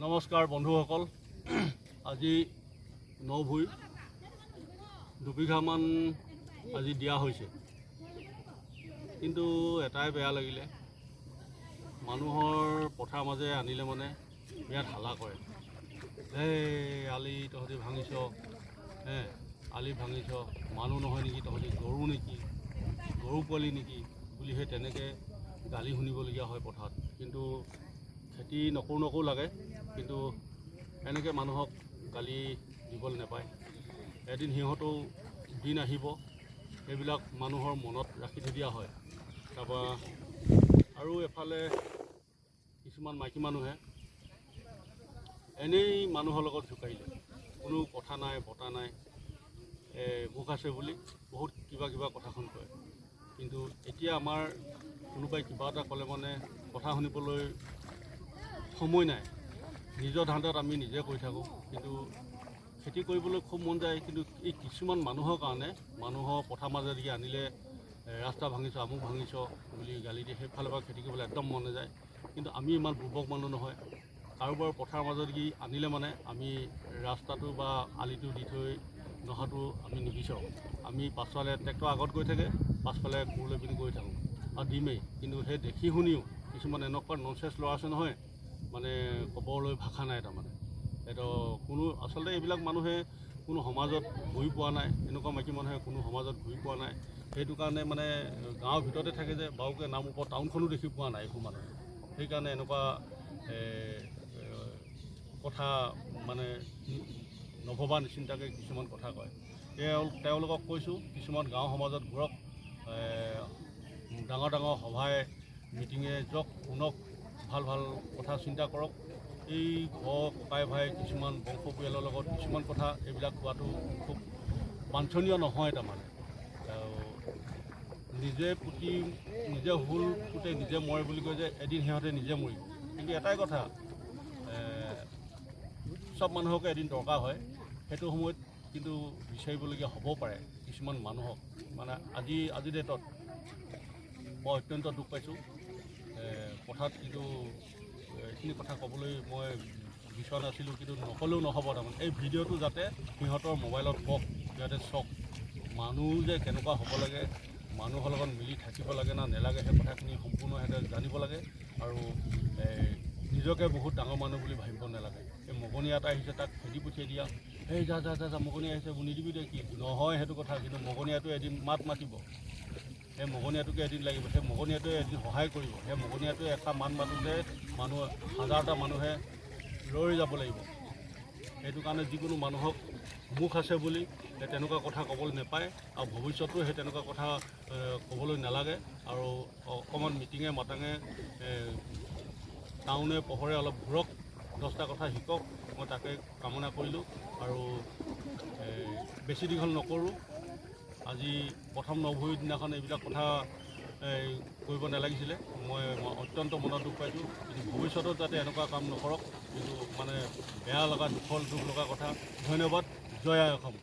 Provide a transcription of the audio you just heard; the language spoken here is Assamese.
নমস্কাৰ বন্ধুসকল। আজি নভুই দুবিঘামান আজি দিয়া হৈছে। কিন্তু এটাই বেয়া লাগিলে মানুহৰ পথাৰ মাজে আনিলে মানে বিৰাট হালা কৰে। এই আলি তহঁতি ভাঙিছ। হে আলি ভাঙিছ। মানুহ নহয় নেকি তহঁতি? গৰু নেকি? গৰু পোৱালি নেকি? বুলি সেই তেনেকৈ গালি শুনিবলগীয়া হয় পথাৰত। কিন্তু খেতি নকৰোঁ নকৰোঁ লাগে কিন্তু এনেকৈ মানুহক গালি দিবলৈ নাপায়। এদিন সিহঁতেও দিন আহিব সেইবিলাক মানুহৰ মনত ৰাখি থৈ দিয়া হয়। তাৰপৰা আৰু এফালে কিছুমান মাইকী মানুহে এনেই মানুহৰ লগত জোকাৰিলে কোনো কথা নাই বতা নাই মুখ আছে বুলি বহুত কিবা কিবা কথাখন কয়। কিন্তু এতিয়া আমাৰ কোনোবাই কিবা এটা ক'লে মানে কথা শুনিবলৈ সময় নাই। নিজৰ ধান্দাত আমি নিজে কৰি থাকোঁ। কিন্তু খেতি কৰিবলৈ খুব মন যায়। কিন্তু এই কিছুমান মানুহৰ কাৰণে মানুহৰ পথাৰ মাজেদি আনিলে ৰাস্তা ভাঙিছ আমুক ভাঙিছ বুলি গালি দিয়ে সেইফালৰ পৰা খেতি কৰিবলৈ একদম মন নাযায়। কিন্তু আমি ইমান বুৰ্বক মানুহ নহয়। কাৰোবাৰ পথাৰ মাজেদি আনিলে মানে আমি ৰাস্তাটো বা আলিটো দি থৈ নহাটো আমি নিবিচাৰোঁ। আমি পাছফালে ট্ৰেক্টৰ আগত গৈ থাকে পাছফালে কোৰ লৈ পিনি গৈ থাকোঁ। আৰু দিমেই। কিন্তু সেই দেখি শুনিও কিছুমান এনেকুৱা ননচেঞ্চ ল'ৰা আছে নহয় মানে ক'বলৈ ভাষা নাই তাৰমানে। এইটো কোনো আচলতে এইবিলাক মানুহে কোনো সমাজত ঘূৰি পোৱা নাই এনেকুৱা মাইকী মানুহে কোনো সমাজত ঘূৰি পোৱা নাই। সেইটো কাৰণে মানে গাঁৱৰ ভিতৰতে থাকে যে বাৰুকৈ নাম ওপৰত টাউনখনো দেখি পোৱা নাই একো মানুহে। সেইকাৰণে এনেকুৱা কথা মানে নভবা নিচিন্তাকৈ কিছুমান কথা কয়। তেওঁ তেওঁলোকক কৈছোঁ কিছুমান গাঁও সমাজত ঘূৰক ডাঙৰ ডাঙৰ সভাই মিটিঙে যাওক শুনক ভাল ভাল কথা চিন্তা কৰক। এই ঘৰ ককাই ভাই কিছুমান বংশ পৰিয়ালৰ লগত কিছুমান কথা এইবিলাক কোৱাটো খুব বাঞ্ছনীয় নহয় তাৰমানে। নিজে পুতি নিজে হুল পুতে নিজে মৰে বুলি কয় যে এদিন সিহঁতে নিজে মৰিব। কিন্তু এটাই কথা চব মানুহকে এদিন দৰকাৰ হয়। সেইটো সময়ত কিন্তু বিচাৰিবলগীয়া হ'ব পাৰে কিছুমান মানুহক। মানে আজি আজিৰ ডেটত মই অত্যন্ত দুখ পাইছোঁ। পথাৰত কিন্তু এইখিনি কথা ক'বলৈ মই বিচৰা নাছিলোঁ কিন্তু নক'লেও নহ'ব তাৰমানে। এই ভিডিঅ'টো যাতে সিহঁতৰ মোবাইলত কওক সিহঁতে চাওক মানুহ যে কেনেকুৱা হ'ব লাগে মানুহৰ লগত মিলি থাকিব লাগে না নেলাগে সেই কথাখিনি সম্পূৰ্ণ সিহঁতে জানিব লাগে আৰু নিজকে বহুত ডাঙৰ মানুহ বুলি ভাবিব নালাগে। এই মগনীয়া এটা আহিছে তাক খেদি পঠিয়াই দিয়া। এই যা যা যা যা মগনীয়া আহিছে নিদিবি দে কি? নহয় সেইটো কথা কিন্তু মগনীয়াটো এদিন মাত মাতিব। সেই মগনীয়াটোকে এদিন লাগিব সেই মগনীয়াটোৱে এদিন সহায় কৰিব। সেই মগনীয়াটোৱে এটা মান মাতোতে মানুহ হাজাৰটা মানুহে ৰৈ যাব লাগিব। সেইটো কাৰণে যিকোনো মানুহক মুখ আছে বুলি তেনেকুৱা কথা ক'বলৈ নাপায় আৰু ভৱিষ্যতো সেই তেনেকুৱা কথা ক'বলৈ নালাগে। আৰু অকণমান মিটিঙে এ, টাউনে পোহৰে অলপ ঘূৰক দহটা কথা শিকক। মই তাকে কামনা কৰিলোঁ আৰু বেছি দীঘল নকৰোঁ। আজি প্ৰথম নভৰি দিনাখন এইবিলাক কথা কৰিব নালাগিছিলে। মই অত্যন্ত মনত দুখ পাইছোঁ। কিন্তু ভৱিষ্যতত যাতে এনেকুৱা কাম নকৰক, কিন্তু মানে বেয়া লগা, দুখৰ, দুখ লগা কথা। ধন্যবাদ। জয় অসম।